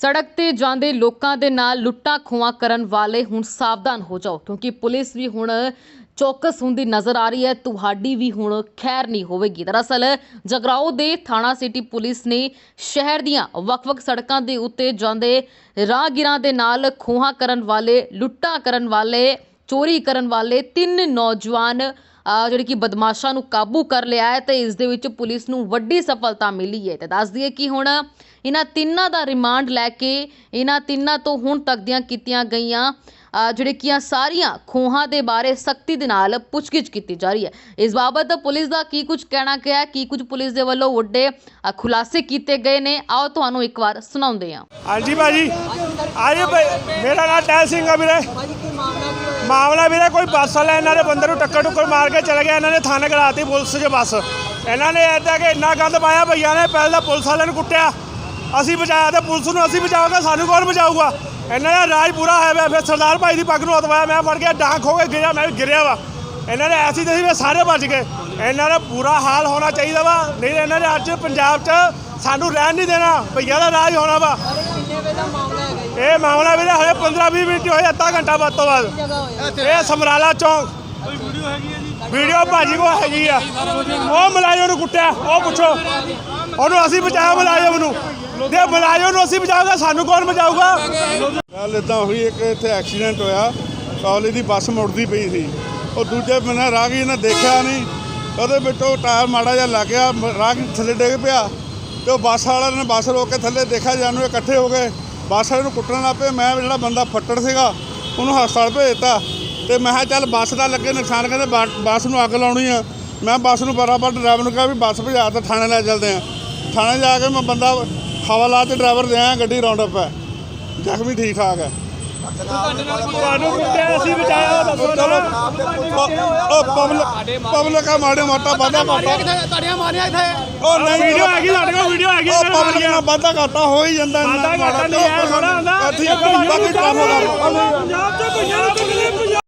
ਸੜਕ ਤੇ ਜਾਂਦੇ ਲੋਕਾਂ ਦੇ ਨਾਲ ਲੁੱਟਾਂ ਖੋਹਾਂ ਕਰਨ ਵਾਲੇ ਹੁਣ ਸਾਵਧਾਨ ਹੋ ਜਾਓ, ਕਿਉਂਕਿ ਪੁਲਿਸ ਵੀ ਹੁਣ ਚੌਕਸ ਹੁੰਦੀ ਨਜ਼ਰ ਆ ਰਹੀ ਹੈ, ਤੁਹਾਡੀ ਵੀ ਹੁਣ ਖੈਰ ਨਹੀਂ ਹੋਵੇਗੀ। ਦਰਅਸਲ ਜਗਰਾਓ ਦੇ ਥਾਣਾ ਸਿਟੀ ਪੁਲਿਸ ਨੇ ਸ਼ਹਿਰ ਦੀਆਂ ਵੱਖ-ਵੱਖ ਸੜਕਾਂ ਦੇ ਉੱਤੇ ਜਾਂਦੇ ਰਾਹਗੀਰਾਂ ਦੇ ਨਾਲ ਖੋਹਾਂ ਕਰਨ ਵਾਲੇ, ਲੁੱਟਾਂ ਕਰਨ ਵਾਲੇ ਚੋਰੀ ਕਰਨ ਵਾਲੇ ਤਿੰਨ ਨੌਜਵਾਨ ਜਿਹੜੇ ਕਿ ਬਦਮਾਸ਼ਾਂ ਨੂੰ ਕਾਬੂ ਕਰ ਲਿਆ ਹੈ ਤੇ ਇਸ ਦੇ ਵਿੱਚ ਪੁਲਿਸ ਨੂੰ ਵੱਡੀ ਸਫਲਤਾ ਮਿਲੀ ਹੈ। ਤੇ ਦੱਸ ਦਈਏ ਕਿ ਹੁਣ ਇਹਨਾਂ ਤਿੰਨਾਂ ਦਾ ਰਿਮਾਂਡ ਲੈ ਕੇ ਇਹਨਾਂ ਤਿੰਨਾਂ ਤੋਂ ਹੁਣ ਤੱਕ ਦੀਆਂ ਕੀਤੀਆਂ ਗਈਆਂ ਜਿਹੜੇ ਕਿ ਆ ਸਾਰੀਆਂ ਖੋਹਾਂ ਦੇ ਬਾਰੇ ਸਖਤੀ ਦੇ ਨਾਲ ਪੁੱਛਗਿੱਛ ਕੀਤੀ ਜਾ ਰਹੀ ਹੈ। ਇਸ ਬਾਬਤ ਪੁਲਿਸ ਦਾ ਕੀ ਕੁਝ ਕਹਿਣਾ ਗਿਆ ਕੀ ਕੁਝ ਪੁਲਿਸ ਦੇ ਵੱਲੋਂ ਵੱਡੇ ਖੁਲਾਸੇ ਕੀਤੇ ਗਏ ਨੇ? ਆਓ ਤੁਹਾਨੂੰ ਇੱਕ ਵਾਰ ਸੁਣਾਉਂਦੇ ਹਾਂ। ਹਾਂਜੀ ਭਾਜੀ ਆਏ ਮੇਰਾ ਨਾਮ ਟੈਲ ਸਿੰਘ ਆ ਵੀਰੇ। ਮਾਮਲਾ ਵੀਰੇ, ਕੋਈ ਬੱਸ ਵਾਲਾ ਇਹਨਾਂ ਦੇ ਬੰਦੇ ਨੂੰ ਟੱਕਰ ਟੁੱਕਰ ਮਾਰ ਕੇ ਚਲੇ ਗਿਆ, ਇਹਨਾਂ ਨੇ ਥਾਣੇ ਕਰਾਤੀ ਪੁਲਿਸ 'ਚ ਬੱਸ। ਇਹਨਾਂ ਨੇ ਐਦਾਂ ਕਿ ਇੰਨਾ ਗੰਦ ਪਾਇਆ, ਭਈਆ ਨੇ ਪਹਿਲਾਂ ਤਾਂ ਪੁਲਿਸ ਵਾਲਿਆਂ ਨੂੰ ਕੁੱਟਿਆ। ਅਸੀਂ ਬਚਾਇਆ ਤੇ ਪੁਲਿਸ ਨੂੰ, ਅਸੀਂ ਬਚਾਵਾਂਗੇ ਸਾਨੂੰ ਕੌਣ ਬਚਾਊਗਾ? ਇਹਨਾਂ ਦਾ ਰਾਜ ਪੂਰਾ ਹੋਇਆ ਵਾ ਫਿਰ ਸਰਦਾਰ ਭਾਈ ਦੀ ਪੱਗ ਨੂੰ ਹਤਵਾਇਆ ਮੈਂ ਫੜ ਗਿਆ ਡਾਂਗ ਹੋ ਕੇ ਗਿਰਿਆ, ਮੈਂ ਵੀ ਗਿਰਿਆ ਵਾ। ਇਹਨਾਂ ਨੇ ਐਸੀ ਤਸੀ ਵੀ ਸਾਰੇ ਬਚ ਗਏ। ਇਹਨਾਂ ਦਾ ਬੁਰਾ ਹਾਲ ਹੋਣਾ ਚਾਹੀਦਾ ਵਾ, ਨਹੀਂ ਇਹਨਾਂ ਨੇ ਅੱਜ ਪੰਜਾਬ 'ਚ ਸਾਨੂੰ ਰਹਿਣ ਨਹੀਂ ਦੇਣਾ, ਭਈਆ ਦਾ ਰਾਜ ਹੋਣਾ ਵਾ। ਇਹ ਮਾਮਲਾ ਵੀਰੇ ਹਲੇ 15 20 ਮਿੰਟ ਹੋਏ, ਅੱਧਾ ਘੰਟਾ ਵੱਧ ਤੋਂ ਵੱਧ ਇਹ ਸਮਰਾਲਾ ਚੌਂਕ। ਵੀਡੀਓ ਭਾਜੀ ਕੋ ਹੈਗੀ ਆ। ਉਹ ਮਲਾਜੋ ਨੂੰ ਕੁੱਟਿਆ, ਉਹ ਪੁੱਛੋ। ਉਹਨੂੰ ਅਸੀਂ ਬਚਾਇਆ ਮਲਾਜੋ ਨੂੰ। ਜੇ ਮਲਾਜੋ ਨੂੰ ਅਸੀਂ ਬਚਾਉਂਗਾ ਸਾਨੂੰ ਕੌਣ ਬਚਾਊਗਾ? ਗੱਲ ਇਦਾਂ ਹੋਈ, ਇੱਕ ਇੱਥੇ ਐਕਸੀਡੈਂਟ ਹੋਇਆ। ਕਾਲਜ ਦੀ ਬੱਸ ਮੁੜਦੀ ਪਈ ਸੀ। ਉਹ ਦੂਜੇ ਬੰਨੇ ਰਾਹਗੀਰ ਨੇ ਦੇਖਿਆ ਨਹੀਂ। ਉਹਦੇ ਵਿੱਚੋਂ ਟਾਇਰ ਮਾੜਾ ਜਿਹਾ ਲੱਗ ਗਿਆ ਮ- ਥੱਲੇ ਡਿੱਗ ਪਿਆ। ਤੇ ਉਹ ਬੱਸ ਵਾਲਿਆਂ ਨੇ ਬੱਸ ਰੋਕ ਕੇ ਥੱਲੇ ਦੇਖਿਆ, ਜਾਨੂੰ ਇਕੱਠੇ ਹੋ ਗਏ। ਬੱਸ ਵਾਲੇ ਨੂੰ ਕੁੱਟਣ ਲੱਗ ਪਏ। ਮੈਂ ਜਿਹੜਾ ਬੰਦਾ ਫੱਟੜ ਸੀਗਾ, ਉਹਨੂੰ ਹਸਪਤਾਲ ਭੇਜ ਦਿੱਤਾ। ਤੇ ਮੈਂ ਕਿਹਾ, ਚੱਲ ਬੱਸ ਦਾ ਲੱਗੇ ਨੁਕਸਾਨ, ਕਹਿੰਦੇ ਬੱਸ ਨੂੰ ਅੱਗ ਲਾਉਣੀ ਆ। ਮੈਂ ਬੱਸ ਨੂੰ ਬਰਾਬਰ ਡਰਾਈਵਰ ਨੂੰ ਕਿਹਾ ਵੀ ਬੱਸ ਭਜਾ ਤਾਂ ਥਾਣੇ ਲੈ ਚੱਲਦੇ ਆ। ਥਾਣੇ ਜਾ ਕੇ ਮੈਂ ਬੰਦਾ ਹਵਾਲਾ ਤੇ ਡਰਾਈਵਰ ਦੇ ਆਇਆ, ਗੱਡੀ ਰਾਉਂਡ ਅਪ ਹੈ। ਜ਼ਖਮੀ ਠੀਕ ਠਾਕ ਹੈ। ਤੁਹਾਨੂੰ ਕੁੱਟਿਆ ਅਸੀਂ ਬਚਾਇਆ ਦੱਸੋ ਚਲੋ। ਉਹ ਪਬਲਿਕ ਪਬਲਿਕ ਆ ਮਾੜੇ ਮੋਟਾ ਵਾਧਾ ਘਾਟਾ। ਤੁਹਾਡੀਆਂ ਮਾਰੀਆਂ ਇੱਥੇ? ਉਹ ਨਹੀਂ ਵੀਡੀਓ ਹੈਗੀ ਸਾਡੇ ਕੋਲ ਵੀਡੀਓ ਹੈਗੀ ਉਹ ਪਬਲਿਕ ਨਾਲ ਵਾਧਾ ਘਾਟਾ ਹੋ ਹੀ ਜਾਂਦਾ ਇੰਨਾ ਵਾਧਾ ਘਾਟਾ ਨਹੀਂ ਹੈ, ਥੋੜ੍ਹਾ ਹੁੰਦਾ। ਠੀਕ ਹੈ ਬਾਕੀ ਕੰਮ ਦਾ ਪੰਜਾਬ 'ਚ ਭਈਆ ਨੂੰ ਕੱਢਣੇ ਪੰਜਾਬ?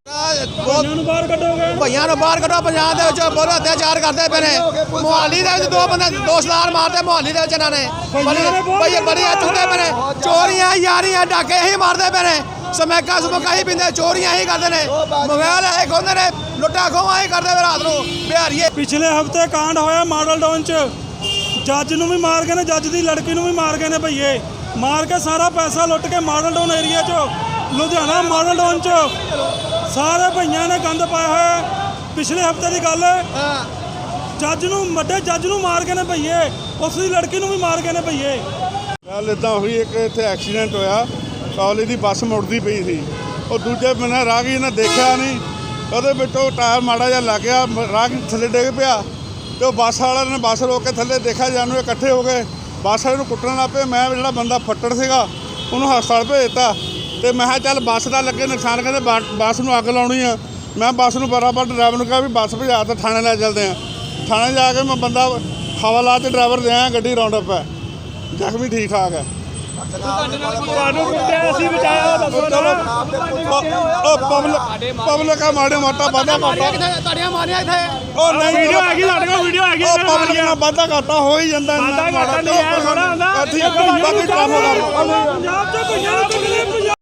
ਨੂੰ ਬਾਹਰ ਕੱਢੋਗੇ? ਭਈਆਂ ਨੂੰ ਬਾਹਰ ਕੱਢੋ ਪੰਜਾਬ ਦੇ ਵਿੱਚ ਬਹੁਤ ਅਤਿਆਚਾਰ ਕਰਦੇ ਪਏ ਨੇ। ਮੁਹਾਲੀ ਦੇ ਵਿੱਚ ਦੋ ਬੰਦੇ ਦੋ ਸਲਾਰ ਮਾਰਦੇ ਮੁਹਾਲੀ ਦੇ ਵਿੱਚ ਇਹਨਾਂ ਨੇ। ਬੜੀ ਬੜੀ ਬੜੀਆਂ ਚੁੰਦੇ ਪਏ ਨੇ। ਚੋਰੀਆਂ ਯਾਰੀਆਂ ਡਾਕੇ ਹੀ ਮਾਰਦੇ ਪਏ ਨੇ। ਸਮੈਕਾ ਸਮੈਕਾ ਹੀ ਪਿੰਦੇ ਚੋਰੀਆਂ ਹੀ ਕਰਦੇ ਨੇ। ਮੋਬਾਈਲ ਇਹ ਖੋਹਦੇ ਨੇ ਲੁੱਟਾ ਖੋਹਾਂ ਹੀ ਕਰਦੇ ਪਏ ਰਾਤ ਨੂੰ। ਬਿਹਾਰੀਏ। ਪਿਛਲੇ ਹਫ਼ਤੇ ਕਾਂਡ ਹੋਇਆ ਮਾਡਲ ਟਾਊਨ 'ਚ। ਜੱਜ ਨੂੰ ਵੀ ਮਾਰ ਗਏ ਨੇ ਜੱਜ ਦੀ ਲੜਕੀ ਨੂੰ ਵੀ ਮਾਰ ਗਏ ਨੇ ਭਈਏ। ਮਾਰ ਕੇ ਸਾਰਾ ਪੈਸਾ ਲੁੱਟ ਕੇ ਮਾਡਲ ਟਾਊਨ ਏਰੀਆ 'ਚ ਲੁਧਿਆਣਾ ਮਾਡਲ ਟਾਊਨ 'ਚ। ਸਾਰੇ ਭਈਆਂ ਨੇ ਗੰਦ ਪਾਇਆ ਹੋਇਆ। ਹੈ। ਪਿਛਲੇ ਹਫ਼ਤੇ ਦੀ ਗੱਲ ਹੈ। ਜੱਜ ਨੂੰ ਵੱਡੇ ਜੱਜ ਨੂੰ ਮਾਰ ਗਏ ਨੇ ਭਈਏ। ਉਸ ਦੀ ਲੜਕੀ ਨੂੰ ਵੀ ਮਾਰ ਗਏ ਨੇ ਭਈਏ। ਗੱਲ ਇਦਾਂ ਹੋਈ ਇੱਕ ਇੱਥੇ ਐਕਸੀਡੈਂਟ ਹੋਇਆ। ਕਾਲਜ ਦੀ ਬੱਸ ਮੁੜਦੀ ਪਈ ਸੀ। ਉਹ ਦੂਜੇ ਬੰਨੇ ਰਾਹਗੀਰ ਨੇ ਦੇਖਿਆ ਨਹੀਂ। ਉਹਦੇ ਵਿੱਚੋਂ ਟਾਇਰ ਮਾੜਾ ਜਿਹਾ ਲੱਗ ਗਿਆ ਰਾਗ ਥੱਲੇ ਡਿੱਗ ਪਿਆ। ਤੇ ਉਹ ਬੱਸ ਵਾਲਿਆਂ ਨੇ ਬੱਸ ਰੋਕ ਕੇ ਥੱਲੇ ਦੇਖਿਆ, ਜਾਨੂੰ ਇਕੱਠੇ ਹੋ ਗਏ। ਬੱਸ ਵਾਲੇ ਨੂੰ ਕੁੱਟਣ ਲੱਗ ਪਏ। ਮੈਂ ਜਿਹੜਾ ਬੰਦਾ ਫੱਟੜ ਸੀਗਾ, ਉਹਨੂੰ ਹਸਪਤਾਲ ਭੇਜਤਾ। ਤੇ ਮੈਂ ਕਿਹਾ, ਚੱਲ ਬੱਸ ਦਾ ਲੱਗੇ ਨੁਕਸਾਨ, ਕਹਿੰਦੇ ਬੱਸ ਨੂੰ ਅੱਗ ਲਾਉਣੀ ਆ। ਮੈਂ ਬੱਸ ਨੂੰ ਬਰਾਬਰ ਡਰਾਈਵਰ ਨੂੰ ਕਿਹਾ ਵੀ ਬੱਸ ਭਜਾ ਤੇ ਥਾਣੇ ਲੈ ਚੱਲਦੇ ਆ। ਥਾਣੇ ਜਾ ਕੇ ਮੈਂ ਬੰਦਾ ਹਵਾਲਾ ਤੇ ਡਰਾਈਵਰ ਦੇ ਆਇਆ, ਗੱਡੀ ਰਾਉਂਡ ਅਪ ਹੈ। ਜ਼ਖਮੀ ਠੀਕ ਠਾਕ ਹੈ। ਤੁਹਾਨੂੰ ਕੁੱਟਿਆ ਅਸੀਂ ਬਚਾਇਆ ਦੱਸੋ ਚਲੋ। ਉਹ ਪਬਲਿਕ ਪਬਲਿਕ ਆ ਮਾੜੇ ਮੋਟਾ ਵਾਧਾ ਘਾਟਾ ਤੁਹਾਡੀਆਂ ਮਾਰੀਆਂ ਇੱਥੇ। ਉਹ ਨਹੀਂ ਵੀਡੀਓ ਹੈਗੀ ਸਾਡੇ ਕੋਲ ਵੀਡੀਓ ਹੈਗੀ ਉਹ ਪਬਲਿਕ ਨਾਲ ਵਾਧਾ ਘਾਟਾ ਹੋ ਹੀ ਜਾਂਦਾ ਵਾਧਾ ਘਾਟਾ ਨਹੀਂ ਹੈ, ਥੋੜ੍ਹਾ ਹੁੰਦਾ। ਹੈ ਬਾਕੀ ਪੰਜਾਬ 'ਚ ਨੂੰ ਕੱਢਣੇ